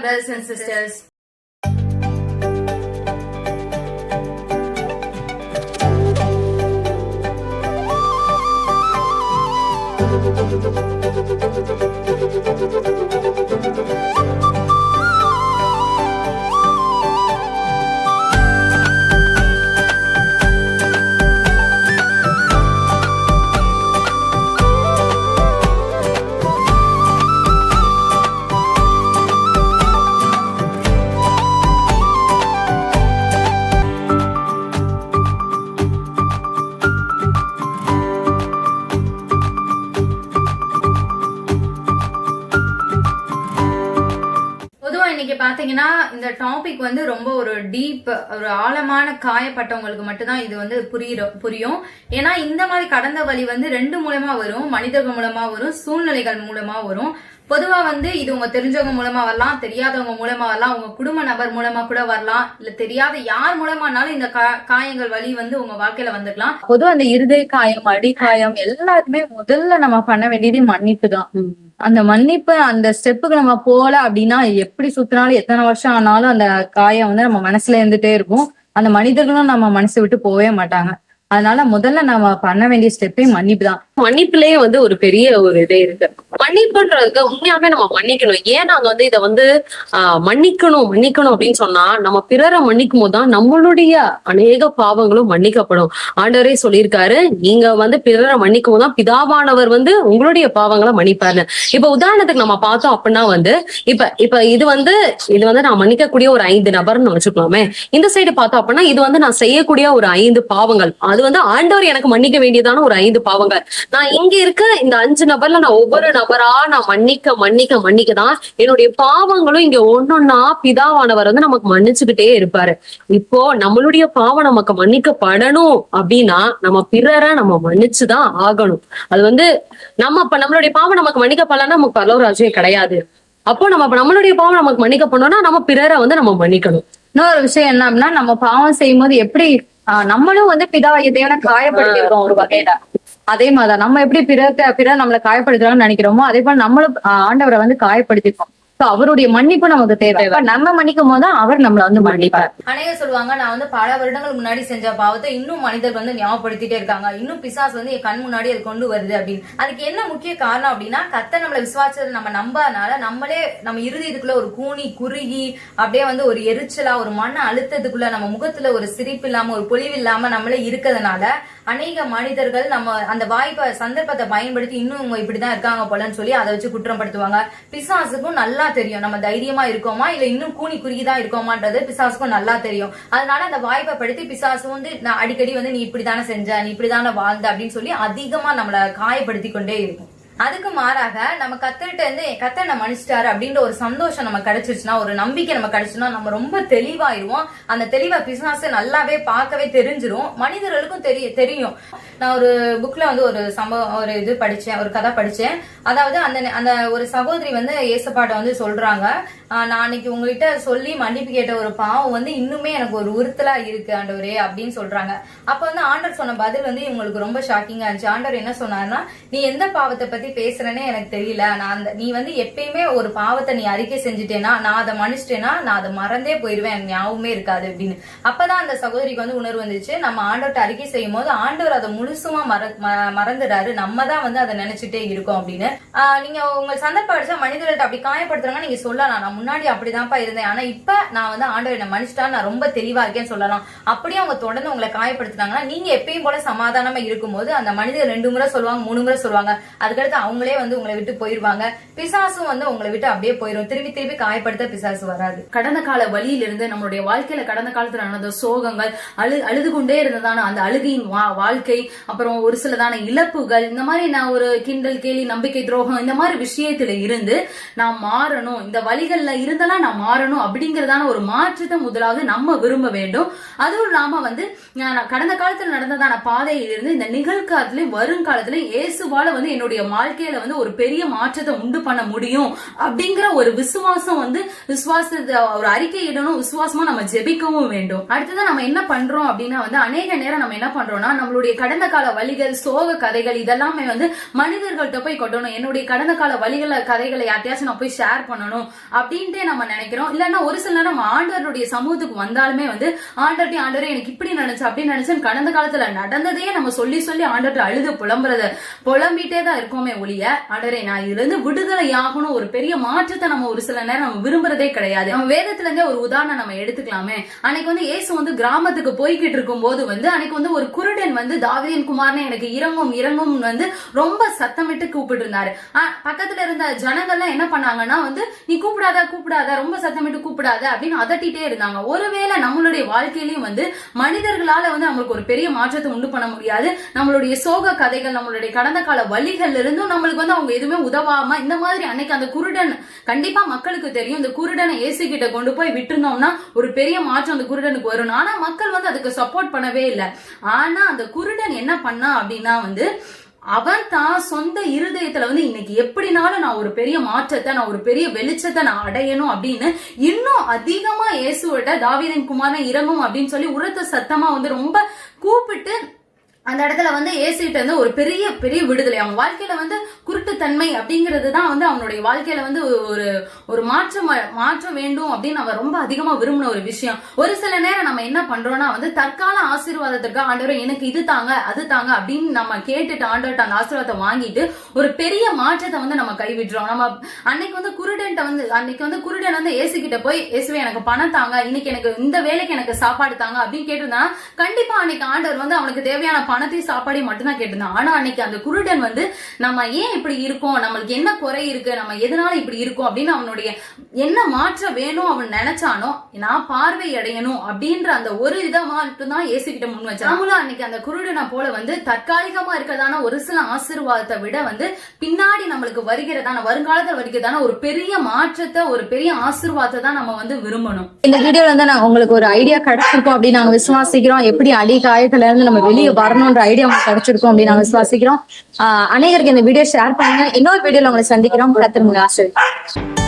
brothers and sisters. இன்னைக்கு பாத்தீங்கன்னா இந்த டாபிக் வந்து ரொம்ப ஒரு டீப் ஒரு ஆழமான காயப்பட்டவங்களுக்கு மட்டும்தான் இது வந்து புரியும் புரியும். ஏன்னா இந்த மாதிரி கடந்த வழி வந்து ரெண்டு மூலமா வரும். மனிதர்கள் மூலமா வரும். சூழ்நிலைகள் மூலமா வரும். பொதுவா வந்து இது உங்க தெரிஞ்சவங்க மூலமா வரலாம். தெரியாதவங்க மூலமா வரலாம். உங்க குடும்ப நபர் மூலமா கூட வரலாம். இல்ல தெரியாத யார் மூலமானாலும் இந்த கா- காயங்கள் வழி வந்து உங்க வாழ்க்கையில வந்துக்கலாம் பொதுவா அந்த இருதய காயம் அடிக்காயம் எல்லாருக்குமே முதல்ல நம்ம பண்ண வேண்டியது மன்னிப்பு தான் அந்த மன்னிப்பு அந்த ஸ்டெப்புக்கு நம்ம போல அப்படின்னா எப்படி சுத்தினாலும் எத்தனை வருஷம் ஆனாலும் அந்த காயம் வந்து நம்ம மனசுல இருந்துட்டே இருக்கும். அந்த மனிதர்களும் நம்ம மனசு விட்டு போகவே மாட்டாங்க. அதனால முதல்ல நம்ம பண்ண வேண்டிய ஸ்டெப்பே மன்னிப்பு தான். மன்னிப்புலயே வந்து ஒரு பெரிய ஒரு இதே இருக்கு. மன்னிப்புன்றதுக்கு உண்மையாவே நம்ம மன்னிக்கணும். ஏன் நாங்க வந்து இதை வந்து ஆஹ் மன்னிக்கணும் மன்னிக்கணும் அப்படின்னு சொன்னா நம்ம பிறரை மன்னிக்கும் போதுதான் நம்மளுடைய அநேக பாவங்களும் மன்னிக்கப்படும். ஆண்டவரே சொல்லியிருக்காரு நீங்க வந்து பிறரை மன்னிக்கும் போதுதான் பிதாவானவர் வந்து உங்களுடைய பாவங்களை மன்னிப்பாரு இப்ப உதாரணத்துக்கு நம்ம பார்த்தோம் அப்படின்னா வந்து இப்ப இப்ப இது வந்து இது வந்து நான் மன்னிக்கக்கூடிய ஒரு ஐந்து நபர்னு வச்சுக்கலாமே. இந்த சைடு பார்த்தோம் அப்படின்னா இது வந்து நான் செய்யக்கூடிய ஒரு ஐந்து பாவங்கள். அது வந்து ஆண்டவர் எனக்கு மன்னிக்க வேண்டியதான ஒரு ஐந்து பாவங்கள். நான் இங்க இருக்க இந்த அஞ்சு நபர்ல நான் ஒவ்வொரு நபரா நான் மன்னிக்க மன்னிக்க மன்னிக்க தான் என்னுடைய பாவங்களும் இங்க ஒன்னொன்னா பிதாவானவர் வந்து நமக்கு மன்னிச்சுக்கிட்டே இருப்பாரு. இப்போ நம்மளுடைய பாவம் நமக்கு மன்னிக்கப்படணும் அப்படின்னா நம்ம பிறரை நம்ம மன்னிச்சுதான் ஆகணும். அது வந்து நம்ம இப்ப நம்மளுடைய பாவம் நமக்கு மன்னிக்கப்படலன்னா நமக்கு பரலோராஜ்யம் கிடையாது. அப்போ நம்ம நம்மளுடைய பாவம் நமக்கு மன்னிக்கப்படணும்னா நம்ம பிறரை வந்து நம்ம மன்னிக்கணும். இன்னொரு விஷயம் என்ன அப்படின்னா நம்ம பாவம் செய்யும் போது எப்படி நம்மளும் வந்து பிதா தேவனை காயப்படுத்திருக்கோம் ஒரு வகையில. அதே மாதிரிதான். நம்ம எப்படி பிற பிற நம்மளை காயப்படுத்துறாங்கன்னு நினைக்கிறோமோ அதே போல நம்மளும் ஆஹ் ஆண்டவரை வந்து காயப்படுத்திருக்கோம் அவருடைய மன்னிப்பு நமக்கு தேவை. நம்ம மன்னிக்கும் போது அவர் நம்மளை வந்து மன்னிப்பார். அநேக சொல்லுவாங்க நான் வந்து பல வருடங்கள் முன்னாடி செஞ்ச பாவத்தை இன்னும் மனிதர் வந்து ஞாபகப்படுத்திட்டே இருக்காங்க. இன்னும் பிசாசு வந்து என் கண் முன்னாடி அது கொண்டு வருது அப்படின்னு. அதுக்கு என்ன முக்கிய காரணம் அப்படின்னா கத்த நம்மளை விசுவாசத்தை நம்ம நம்பாதனால நம்மளே நம்ம இருதயத்துக்குள்ள ஒரு கூனி குறுகி அப்படியே வந்து ஒரு எரிச்சலா ஒரு மன அழுத்தத்துக்குள்ள நம்ம முகத்துல ஒரு சிரிப்பு இல்லாம ஒரு பொலிவு இல்லாம நம்மளே இருக்கிறதுனால அநேக மனிதர்கள் நம்ம அந்த வாய்ப்பை சந்தர்ப்பத்தை பயன்படுத்தி இன்னும் இவங்க இப்படிதான் இருக்காங்க போலன்னு சொல்லி அதை வச்சு குற்றப்படுத்துவாங்க பிசாசுக்கும் நல்லா தெரியும் நம்ம தைரியமா இருக்கோமா இல்ல இன்னும் கூனி குறுகிதான் இருக்கோமான்றது பிசாசுக்கும் நல்லா தெரியும். அதனால அந்த வாய்ப்பை படுத்தி பிசாசு வந்து நான் அடிக்கடி வந்து நீ இப்படிதானே செஞ்ச நீ இப்படிதானே வாழ்ந்த அப்படின்னு சொல்லி அதிகமா நம்மள காயப்படுத்தி கொண்டே இருக்கும். அதுக்கு மாறாக நம்ம கத்துக்கிட்ட இருந்து என் கத்த நம்ம மன்னிச்சிட்டாரு அப்படின்ற ஒரு சந்தோஷம் நம்ம கிடைச்சிருச்சுன்னா ஒரு நம்பிக்கை நம்ம கிடைச்சுன்னா நம்ம ரொம்ப தெளிவாயிருவோம். அந்த தெளிவா பிசினஸ் நல்லாவே பார்க்கவே தெரிஞ்சிரும். மனிதர்களுக்கும் தெரிய தெரியும். நான் ஒரு புக்ல வந்து ஒரு சம்பவம் ஒரு இது படிச்சேன் ஒரு கதை படிச்சேன். அதாவது அந்த அந்த ஒரு சகோதரி வந்து ஏசப்பாட்ட வந்து சொல்றாங்க. நான் அன்னைக்கு உங்ககிட்ட சொல்லி மன்னிப்பு கேட்ட ஒரு பாவம் வந்து இன்னுமே எனக்கு ஒரு உறுத்தலா இருக்கு ஆண்டவரே அப்படின்னு சொல்றாங்க. அப்ப வந்து ஆண்டர் சொன்ன பதில் வந்து இவங்களுக்கு ரொம்ப ஷாக்கிங்கா இருந்துச்சு. ஆண்டவர் என்ன சொன்னாருன்னா நீ எந்த பாவத்தை பத்தி பேசுறேனே எனக்கு தெரியல. நான் அந்த நீ வந்து எப்பயுமே ஒரு பாவத்தை நீ அறிக்கை செஞ்சுட்டேனா நான் அதை மன்னிச்சிட்டேனா நான் அதை மறந்தே போயிருவேன். எனக்கு ஞாபகமே இருக்காது அப்படின்னு. அப்பதான் அந்த சகோதரிக்கு வந்து உணர்வு வந்துச்சு. நம்ம ஆண்டவர்கிட்ட அறிக்கை செய்யும் போது ஆண்டவர் அதை முழுசுமா மற ம- நம்ம தான் வந்து அதை நினைச்சிட்டே இருக்கோம் அப்படின்னு. நீங்க உங்க சந்தர்ப்பம் அடிச்சா மனிதர்கள்ட்ட அப்படி காயப்படுத்துறாங்க நீங்க சொல்லலாம். நான் முன்னாடி அப்படிதான்ப்பா இருந்தேன். ஆனா இப்ப நான் வந்து ஆண்டவர் என்ன மன்னிச்சிட்டா நான் ரொம்ப தெளிவா இருக்கேன்னு சொல்லலாம். அப்படியே அவங்க தொடர்ந்து உங்களை காயப்படுத்துனாங்கன்னா நீங்க எப்பயும் போல சமாதானமா இருக்கும்போது அந்த மனிதர் ரெண்டு முறை சொல்லுவாங்க மூணு முறை சொல்லுவாங்க. அதுக்கடுத்து அவங்களே வந்து உங்களை விட்டு போயிருவாங்க. பிசாசும் வந்து உங்களை விட்டு அப்படியே போயிரும். திரும்பி திரும்பி காயப்படுத்த பிசாசு வராது. கடந்த கால வழியிலிருந்து நம்மளுடைய வாழ்க்கையில கடந்த காலத்துல நடந்த சோகங்கள் அழு அழுது கொண்டே இருந்ததான அந்த அழுகையின் வா- வாழ்க்கை அப்புறம் ஒரு சிலதான இழப்புகள் இந்த மாதிரி நான் ஒரு கிண்டல் கேலி நம்பிக்கை துரோகம் இந்த மாதிரி விஷயத்துல இருந்து நான் மாறணும். இந்த வழிகள்ல இருந்தெல்லாம் நான் மாறணும் அப்படிங்கறதான ஒரு மாற்றத்தை முதலாவது நம்ம விரும்ப வேண்டும். அதுவும் இல்லாம வந்து நான் கடந்த காலத்துல நடந்ததான பாதையிலிருந்து இந்த நிகழ்காலத்திலயும் வருங்காலத்திலயும் இயேசுவால வந்து என்னுடைய வாழ்க்கையில வந்து ஒரு பெரிய மாற்றத்தை உண்டு பண்ண முடியும் அப்படிங்கிற ஒரு விசுவாசம் வந்து விசுவாசத்தை ஒரு அறிக்கை இடணும் விசுவாசமா நம்ம ஜெபிக்கவும் வேண்டும். அடுத்ததான் நம்ம என்ன பண்றோம் அப்படின்னா வந்து அநேக நேரம் நம்ம என்ன பண்றோம்னா நம்மளுடைய கடந்த கால வழிகள் சோக கதைகள் இதெல்லாமே வந்து மனிதர்கள்ட்ட போய் கொட்டணும் என்னுடைய கடந்த கால வழிகளை கதைகளை யார்ட்டையாச்சும் நான் போய் ஷேர் பண்ணணும் அப்படின்ட்டு நம்ம நினைக்கிறோம். இல்லைன்னா ஒரு சில நேரம் ஆண்டவருடைய சமூகத்துக்கு வந்தாலுமே வந்து ஆண்டர்டி ஆண்டரே எனக்கு இப்படி நினைச்சு அப்படி நினைச்சேன் கடந்த காலத்துல நடந்ததையே நம்ம சொல்லி சொல்லி ஆண்டர்ட்ட அழுது புலம்புறத புலம்பிட்டே தான் இருக்கோமே ஒழிய அடரே நான் இதுல இருந்து விடுதலை ஆகணும் ஒரு பெரிய மாற்றத்தை நம்ம ஒரு சில நேரம் நம்ம விரும்புறதே கிடையாது. நம்ம வேதத்துல இருந்தே ஒரு உதாரணம் நம்ம எடுத்துக்கலாமே. அன்னைக்கு வந்து இயேசு வந்து கிராமத்துக்கு போய்கிட்டு இருக்கும் போது வந்து அன்னைக்கு வந்து ஒரு குருடன் வந்து தாவியன் குமார்னு எனக்கு இறங்கும் இறங்கும் வந்து ரொம்ப சத்தமிட்டு கூப்பிட்டு இருந்தாரு பக்கத்துல இருந்த ஜனங்கள்லாம் என்ன பண்ணாங்கன்னா வந்து நீ கூப்பிடாத கூப்பிடாத ரொம்ப சத்தமிட்டு கூப்பிடாத அப்படின்னு அதட்டிட்டே இருந்தாங்க. ஒருவேளை நம்மளுடைய வாழ்க்கையிலயும் வந்து மனிதர்களால வந்து நம்மளுக்கு ஒரு பெரிய மாற்றத்தை உண்டு பண்ண முடியாது. நம்மளுடைய சோக கதைகள் நம்மளுடைய கடந்த கால வழிகள்ல இருந்தும் நம்மளுக்கு வந்து அவங்க எதுவுமே உதவாம இந்த மாதிரி அன்னைக்கு அந்த குருடன் கண்டிப்பா மக்களுக்கு தெரியும். இந்த குருடனை ஏசு கிட்ட கொண்டு போய் விட்டுருந்தோம்னா ஒரு பெரிய மாற்றம் அந்த குருடனுக்கு வரும். ஆனா மக்கள் வந்து அதுக்கு சப்போர்ட் பண்ணவே இல்லை. ஆனா அந்த குருடன் என்ன பண்ணா அப்படின்னா வந்து அவன் தான் சொந்த இருதயத்துல வந்து இன்னைக்கு எப்படினாலும் நான் ஒரு பெரிய மாற்றத்தை நான் ஒரு பெரிய வெளிச்சத்தை நான் அடையணும் அப்படின்னு இன்னும் அதிகமா இயேசுவோட தாவிதன் குமாரன் இறங்கும் அப்படின்னு சொல்லி உரத்த சத்தமா வந்து ரொம்ப கூப்பிட்டு அந்த இடத்துல வந்து ஏசிட்டு வந்து ஒரு பெரிய பெரிய விடுதலை. அவன் வாழ்க்கையில வந்து குருட்டுத்தன்மை அப்படிங்கிறது தான் வந்து அவனுடைய வாழ்க்கையில வந்து ஒரு ஒரு மாற்றம் மாற்றம் வேண்டும் அப்படின்னு அவன் ரொம்ப அதிகமா விரும்பின ஒரு விஷயம். ஒரு சில நேரம் நம்ம என்ன பண்றோம்னா வந்து தற்கால ஆசீர்வாதத்திற்கு ஆண்டவரை எனக்கு இது தாங்க அது தாங்க அப்படின்னு நம்ம கேட்டுட்டு ஆண்டவர்கிட்ட அந்த ஆசீர்வாதத்தை வாங்கிட்டு ஒரு பெரிய மாற்றத்தை வந்து நம்ம கைவிடுறோம். நம்ம அன்னைக்கு வந்து குருடன்ட்ட வந்து அன்னைக்கு வந்து குருடன் வந்து ஏசு கிட்ட போய் ஏசுவே எனக்கு பணம் தாங்க இன்னைக்கு எனக்கு இந்த வேலைக்கு எனக்கு சாப்பாடு தாங்க அப்படின்னு கேட்டிருந்தா கண்டிப்பா அன்னைக்கு ஆண்டவர் வந்து அவனுக்கு தேவையான பணத்தையும் சாப்பாடையும் மட்டும்தான் கேட்டிருந்தான். ஆனா அன்னைக்கு அந்த குருடன் வந்து நம்ம ஏன் இப்படி இருக்கோம் நம்மளுக்கு என்ன குறை இருக்கு நம்ம எதனால இப்படி இருக்கோம் அப்படின்னு அவனுடைய என்ன மாற்ற வேணும் அவன் நினைச்சானோ நான் பார்வை அடையணும் அப்படின்ற அந்த ஒரு இதை மட்டும்தான் ஏசு கிட்ட முன் வச்சான். நாமளும் அன்னைக்கு அந்த குருடனை போல வந்து தற்காலிகமா இருக்கிறதான ஒரு சில ஆசீர்வாதத்தை விட வந்து பின்னாடி நம்மளுக்கு வருகிறதான வருங்காலத்தில் வருகிறதான ஒரு பெரிய மாற்றத்தை ஒரு பெரிய ஆசீர்வாதத்தை தான் நம்ம வந்து விரும்பணும். இந்த வீடியோல வந்து நான் உங்களுக்கு ஒரு ஐடியா கிடைச்சிருக்கோம் அப்படின்னு நாங்க விசுவாசிக்கிறோம். எப்படி அடி காயத்துல இருந்து நம்ம வெளியே வரணும்ன்ற ஐடியா உங்களுக்கு கிடைச்சிருக்கோம் அப்படின்னு நாங்க விசுவாசிக்கிறோம். ஆஹ் அநேகருக்கு இந்த வீடியோ ஷேர் பண்ணுங்க. இன்னொரு வீடியோல உங்களை சந்திக்கிறோம். கத்துருங்க ஆசிரியர்.